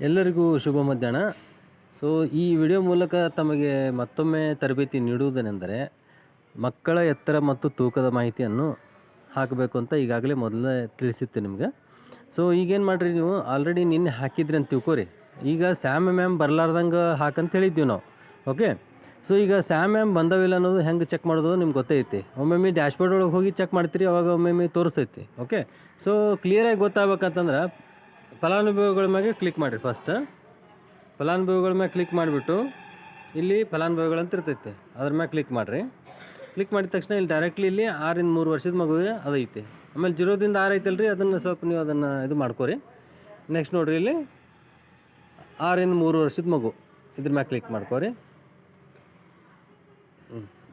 ಎಲ್ಲರಿಗೂ ಶುಭ ಮಧ್ಯಾಹ್ನ. ಸೊ ಈ ವಿಡಿಯೋ ಮೂಲಕ ತಮಗೆ ಮತ್ತೊಮ್ಮೆ ತರಬೇತಿ ನೀಡುವುದೇನೆಂದರೆ, ಮಕ್ಕಳ ಎತ್ತರ ಮತ್ತು ತೂಕದ ಮಾಹಿತಿಯನ್ನು ಹಾಕಬೇಕು ಅಂತ ಈಗಾಗಲೇ ಮೊದಲೇ ತಿಳಿಸಿತ್ತು ನಿಮಗೆ. ಸೊ ಈಗೇನು ಮಾಡಿರಿ ನೀವು? ಆಲ್ರೆಡಿ ನಿನ್ನೆ ಹಾಕಿದ್ರಿ ಅಂತ ತಿಳ್ಕೊರಿ. ಈಗ ಸ್ಯಾಮ್ ಮ್ಯಾಮ್ ಬರಲಾರ್ದಂಗೆ ಹಾಕಂತ ಹೇಳಿದ್ದೀವಿ ನಾವು. ಓಕೆ ಸೊ ಈಗ ಸ್ಯಾಮ್ ಮ್ಯಾಮ್ ಬಂದವಿಲ್ಲ ಅನ್ನೋದು ಹೆಂಗೆ ಚೆಕ್ ಮಾಡೋದು ನಿಮ್ಗೆ ಗೊತ್ತೈತಿ. ಒಮ್ಮೊಮ್ಮೆ ಡ್ಯಾಶ್ಬೋರ್ಡ್ ಒಳಗೆ ಹೋಗಿ ಚೆಕ್ ಮಾಡ್ತೀರಿ, ಅವಾಗ ಒಮ್ಮೊಮ್ಮೆ ತೋರಿಸ್ತೈತಿ ಓಕೆ ಸೊ ಕ್ಲಿಯರಾಗಿ ಗೊತ್ತಾಗ್ಬೇಕಂತಂದ್ರೆ ಫಲಾನುಭವಿಗಳ ಮ್ಯಾಗೆ ಕ್ಲಿಕ್ ಮಾಡಿರಿ ಫಸ್ಟ್ ಫಲಾನುಭವಿಗಳ ಮ್ಯಾಗೆ ಕ್ಲಿಕ್ ಮಾಡಿಬಿಟ್ಟು ಇಲ್ಲಿ ಫಲಾನುಭವಿಗಳು ಅಂತ ಇರ್ತೈತೆ, ಅದ್ರ ಮ್ಯಾಗೆ ಕ್ಲಿಕ್ ಮಾಡಿರಿ. ಕ್ಲಿಕ್ ಮಾಡಿದ ತಕ್ಷಣ ಇಲ್ಲಿ ಡೈರೆಕ್ಟ್ಲಿ ಇಲ್ಲಿ ಆರಿಂದ ಮೂರು ವರ್ಷದ ಮಗುವಿಗೆ ಅದೈತೆ ಆಮೇಲೆ ಜೀರೋದಿಂದ ಆರು ಐತಲ್ರಿ, ಅದನ್ನು ಸ್ವಲ್ಪ ನೀವು ಅದನ್ನು ಇದು ಮಾಡ್ಕೋರಿ. ನೆಕ್ಸ್ಟ್ ನೋಡಿರಿ ಇಲ್ಲಿ ಆರಿಂದ ಮೂರು ವರ್ಷದ ಮಗು ಇದ್ರ ಮ್ಯಾಗೆ ಕ್ಲಿಕ್ ಮಾಡ್ಕೋರಿ.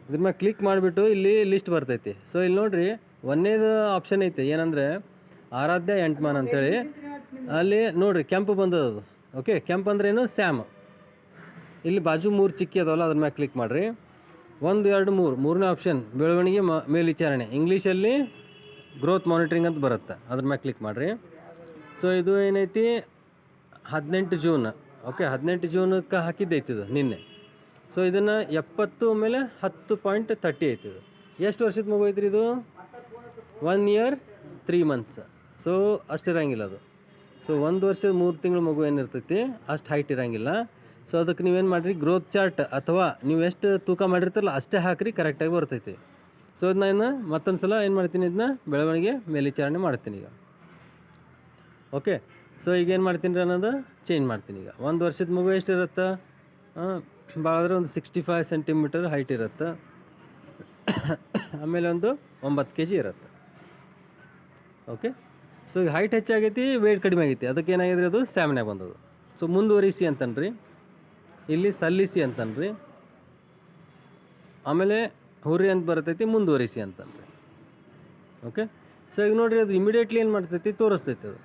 ಇದ್ರ ಮ್ಯಾಗೆ ಕ್ಲಿಕ್ ಮಾಡಿಬಿಟ್ಟು ಇಲ್ಲಿ ಲಿಸ್ಟ್ ಬರ್ತೈತಿ. ಸೊ ಇಲ್ಲಿ ನೋಡಿರಿ ಒಂದೇದು ಆಪ್ಷನ್ ಐತೆ, ಏನಂದರೆ ಆರಾಧ್ಯ ಎಂಟ್ಮಾನ್ ಅಂತೇಳಿ. ಅಲ್ಲಿ ನೋಡ್ರಿ, ಕೆಂಪು ಬಂದದ ಅದು. ಓಕೆ ಕೆಂಪು ಏನು? ಸ್ಯಾಮ್ ಇಲ್ಲಿ ಬಾಜು ಮೂರು ಚಿಕ್ಕಿ ಅದಾವಲ್ಲ, ಅದ್ರ ಮ್ಯಾಲೆ ಕ್ಲಿಕ್ ಮಾಡಿರಿ. ಒಂದು, ಎರಡು, ಮೂರು. ಮೂರನೇ ಆಪ್ಷನ್ ಬೆಳವಣಿಗೆ ಮ, ಮೇಲ್ವಿಚಾರಣೆ. ಇಂಗ್ಲೀಷಲ್ಲಿ ಗ್ರೋತ್ ಮಾನಿಟ್ರಿಂಗ್ ಅಂತ ಬರುತ್ತೆ, ಅದ್ರ ಮ್ಯಾಲೆ ಕ್ಲಿಕ್ ಮಾಡಿರಿ. ಸೊ ಇದು ಏನೈತಿ? ಹದಿನೆಂಟು ಜೂನ್ ಓಕೆ ಹದಿನೆಂಟು ಜೂನಕ್ಕೆ ಹಾಕಿದ್ದೈತಿ ಇದು ನಿನ್ನೆ. ಸೊ ಇದನ್ನು ಎಪ್ಪತ್ತು ಮೇಲೆ ಹತ್ತು ಪಾಯಿಂಟ್ ತರ್ಟಿ ಐತಿ ಇದು. ಎಷ್ಟು ವರ್ಷದ ಮಗು ಐತ್ರಿ ಇದು? One year three months so ಅಷ್ಟಿರಂಗಿಲ್ಲ ಅದು. ಸೊ ಒಂದು ವರ್ಷದ ಮೂರು ತಿಂಗಳ ಮಗು ಏನಿರ್ತೈತಿ, ಅಷ್ಟು ಹೈಟ್ ಇರೋಂಗಿಲ್ಲ. ಸೊ ಅದಕ್ಕೆ ನೀವೇನು ಮಾಡಿರಿ ಗ್ರೋತ್ ಚಾರ್ಟ್ ಅಥವಾ ನೀವು ಎಷ್ಟು ತೂಕ ಮಾಡಿರ್ತಾರಲ್ಲ, ಅಷ್ಟೇ ಹಾಕ್ರಿ ಕರೆಕ್ಟಾಗಿ ಬರ್ತೈತಿ. ಸೊ ಅದನ್ನ ಇನ್ನು ಮತ್ತೊಂದು ಸಲ ಏನು ಮಾಡ್ತೀನಿ ಇದನ್ನ ಬೆಳವಣಿಗೆ ಮೇಲ್ವಿಚಾರಣೆ ಮಾಡ್ತೀನಿ ಈಗ. ಓಕೆ ಸೊ ಈಗ ಏನು ಮಾಡ್ತೀನಿ ರೀ ಅನ್ನೋದು ಚೇಂಜ್ ಮಾಡ್ತೀನಿ ಈಗ. ಒಂದು ವರ್ಷದ ಮಗು ಎಷ್ಟಿರುತ್ತೆ ಭಾಳ ಅಂದರೆ ಒಂದು ಸಿಕ್ಸ್ಟಿ ಫೈವ್ ಸೆಂಟಿಮೀಟರ್ ಹೈಟ್ ಇರುತ್ತೆ. ಆಮೇಲೆ ಒಂದು ಒಂಬತ್ತು ಕೆ ಜಿ ಇರುತ್ತೆ. ಓಕೆ ಸೊ ಈಗ ಹೈಟ್ ಹೆಚ್ಚಾಗೈತಿ ವೇಟ್ ಕಡಿಮೆ ಆಗೈತಿ. ಅದಕ್ಕೆ ಏನಾಗಿದೆ ಅದು? ಸ್ಯಾಮ್ನ್ಯಾಗ ಬಂದದು ಸೊ ಮುಂದುವರಿಸಿ ಅಂತನ್ರಿ. ಇಲ್ಲಿ ಸಲ್ಲಿಸಿ ಅಂತನ್ರಿ. ಆಮೇಲೆ ಹುರಿ ಅಂತ ಬರ್ತೈತಿ, ಮುಂದುವರಿಸಿ ಅಂತನ್ರಿ. ಓಕೆ ಸೊ ಈಗ ನೋಡಿರಿ ಅದು ಇಮಿಡಿಯೇಟ್ಲಿ ಏನು ಮಾಡ್ತೈತಿ, ತೋರಿಸ್ತೈತಿ ಅದು.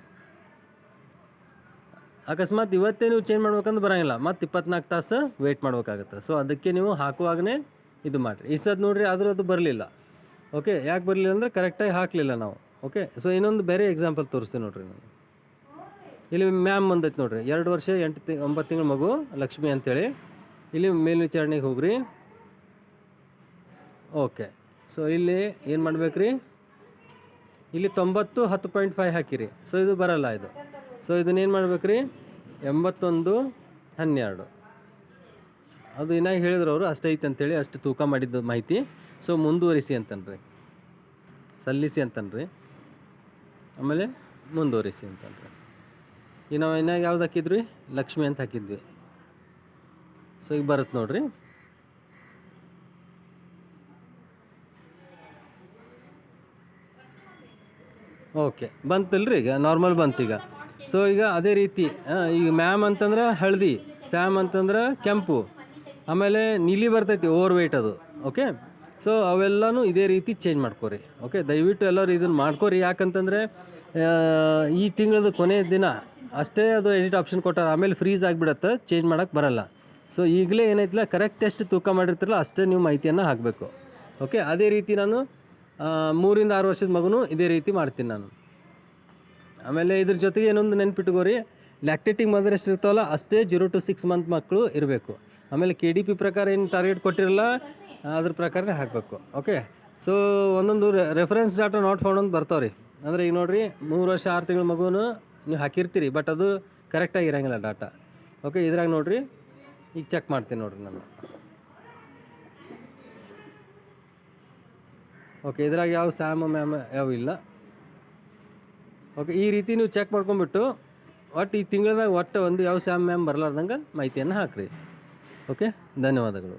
ಅಕಸ್ಮಾತ್ ಇವತ್ತೇ ನೀವು ಚೇಂಜ್ ಮಾಡ್ಬೇಕಂದ್ರೆ ಬರೋಂಗಿಲ್ಲ. ಮತ್ತು ಇಪ್ಪತ್ನಾಲ್ಕು ತಾಸು ವೆಯ್ಟ್ ಮಾಡ್ಬೇಕಾಗತ್ತೆ. ಸೊ ಅದಕ್ಕೆ ನೀವು ಹಾಕುವಾಗಲೇ ಇದು ಮಾಡಿರಿ. ಈ ಸದ್ ನೋಡಿರಿ, ಆದರೂ ಅದು ಬರಲಿಲ್ಲ. ಓಕೆ ಯಾಕೆ ಬರಲಿಲ್ಲ ಅಂದರೆ ಕರೆಕ್ಟಾಗಿ ಹಾಕಲಿಲ್ಲ ನಾವು. ಓಕೆ ಸೊ ಇನ್ನೊಂದು ಬೇರೆ ಎಕ್ಸಾಂಪಲ್ ತೋರಿಸ್ತೀನಿ ನೋಡಿರಿ ನಾನು. ಇಲ್ಲಿ ಮ್ಯಾಮ್ ಬಂದೈತೆ ನೋಡಿರಿ, ಎರಡು ವರ್ಷ ಎಂಟು ತಿ, ಒಂಬತ್ತು ತಿಂಗಳ ಮಗು, ಲಕ್ಷ್ಮಿ ಅಂತೇಳಿ. ಇಲ್ಲಿ ಮೇಲ್ವಿಚಾರಣೆಗೆ ಹೋಗ್ರಿ. ಓಕೆ ಸೊ ಇಲ್ಲಿ ಏನು ಮಾಡ್ಬೇಕ್ರಿ? ಇಲ್ಲಿ ತೊಂಬತ್ತು, ಹತ್ತು ಪಾಯಿಂಟ್ ಫೈವ್ ಹಾಕಿರಿ. ಸೊ ಇದು ಬರಲ್ಲ ಇದು. ಸೊ ಇದನ್ನೇನು ಮಾಡ್ಬೇಕ್ರಿ? ಎಂಬತ್ತೊಂದು, ಹನ್ನೆರಡು. ಅದು ಏನಾಗಿ ಹೇಳಿದ್ರು ಅವರು ಅಷ್ಟೈತೆ ಅಂತೇಳಿ, ಅಷ್ಟು ತೂಕ ಮಾಡಿದ್ದು ಮಾಹಿತಿ. ಸೊ ಮುಂದುವರಿಸಿ ಅಂತನ್ರಿ. ಸಲ್ಲಿಸಿ ಅಂತನ್ರಿ. ಆಮೇಲೆ ಮುಂದುವರಿಸಿ ಅಂತಂದ್ರೆ. ಈಗ ನಾವು ಇನ್ನಾಗ ಯಾವ್ದು ಹಾಕಿದ್ವಿ ಲಕ್ಷ್ಮಿ ಅಂತ ಹಾಕಿದ್ವಿ. ಸೊ ಈಗ ಬರುತ್ತೆ ನೋಡ್ರಿ. ಓಕೆ ಬಂತಲ್ರಿ ಈಗ? ನಾರ್ಮಲ್ ಬಂತು ಈಗ. ಸೊ ಈಗ ಅದೇ ರೀತಿ ಈಗ ಮ್ಯಾಮ್ ಅಂತಂದ್ರೆ ಹಳದಿ, ಸ್ಯಾಮ್ ಅಂತಂದ್ರೆ ಕೆಂಪು. ಆಮೇಲೆ ನೀಲಿ ಬರ್ತೈತಿ ಓವರ್ ವೆಯ್ಟ್ ಅದು. ಓಕೆ ಸೊ ಅವೆಲ್ಲನೂ ಇದೇ ರೀತಿ ಚೇಂಜ್ ಮಾಡ್ಕೊರಿ. ಓಕೆ ದಯವಿಟ್ಟು ಎಲ್ಲರೂ ಇದನ್ನು ಮಾಡ್ಕೊರಿ. ಯಾಕಂತಂದರೆ ಈ ತಿಂಗಳದ ಕೊನೆಯ ದಿನ ಅಷ್ಟೇ ಅದು ಎಡಿಟ್ ಆಪ್ಷನ್ ಕೊಟ್ಟಾರೆ, ಆಮೇಲೆ ಫ್ರೀಸ್ ಆಗಿಬಿಡತ್ತೆ ಚೇಂಜ್ ಮಾಡೋಕ್ಕೆ ಬರಲ್ಲ. ಸೊ ಈಗಲೇ ಏನೈತಿಲ್ಲ ಕರೆಕ್ಟ್ ಎಷ್ಟು ತೂಕ ಮಾಡಿರ್ತಿರಲ್ಲ ಅಷ್ಟೇ ನೀವು ಮಾಹಿತಿಯನ್ನು ಹಾಕಬೇಕು. ಓಕೆ ಅದೇ ರೀತಿ ನಾನು ಮೂರಿಂದ ಆರು ವರ್ಷದ ಮಗುನೂ ಇದೇ ರೀತಿ ಮಾಡ್ತೀನಿ ನಾನು. ಆಮೇಲೆ ಇದ್ರ ಜೊತೆಗೆ ಏನೊಂದು ನೆನ್ಪಿಟ್ಕೋರಿ ಲ್ಯಾಕ್ಟೇಟಿಂಗ್ ಮದರ್ ಎಷ್ಟು ಇರ್ತಾವಲ್ಲ, ಅಷ್ಟೇ ಜೀರೋ ಟು ಸಿಕ್ಸ್ ಮಂತ್ ಮಕ್ಕಳು ಇರಬೇಕು. ಆಮೇಲೆ ಕೆ ಡಿ ಪಿ ಪ್ರಕಾರ ಏನು ಟಾರ್ಗೆಟ್ ಕೊಟ್ಟಿರಲ್ಲ, ಅದ್ರ ಪ್ರಕಾರನೇ ಹಾಕಬೇಕು ಓಕೆ ಸೊ ಒಂದೊಂದು ರೆಫರೆನ್ಸ್ ಡಾಟಾ ನಾಟ್ ಫೌಂಡ್ ಅಂತ ಬರ್ತಾವೆ ರೀ ಅಂದರೆ ಈಗ ನೋಡಿರಿ, ಮೂರು ವರ್ಷ, ಆರು ತಿಂಗಳ ಮಗುನು ನೀವು ಹಾಕಿರ್ತೀರಿ ಬಟ್ ಅದು ಕರೆಕ್ಟಾಗಿ ಇರಂಗಿಲ್ಲ ಡಾಟಾ ಓಕೆ ಇದ್ರಾಗ ನೋಡಿರಿ, ಈಗ ಚೆಕ್ ಮಾಡ್ತೀನಿ ನೋಡಿರಿ ನಾನು. ಓಕೆ ಇದ್ರಾಗ ಯಾವ ಸ್ಯಾಮ್ ಮ್ಯಾಮ್ ಯಾವ ಇಲ್ಲ. ಓಕೆ ಈ ರೀತಿ ನೀವು ಚೆಕ್ ಮಾಡ್ಕೊಂಬಿಟ್ಟು ಒಟ್ಟು ಈ ತಿಂಗಳದಾಗ ಒಟ್ಟು ಒಂದು ಯಾವ ಸ್ಯಾಮ್ ಮ್ಯಾಮ್ ಬರಲಾರ್ದಂಗೆ ಮಾಹಿತಿಯನ್ನು ಹಾಕ್ರಿ. ಓಕೆ ಧನ್ಯವಾದಗಳು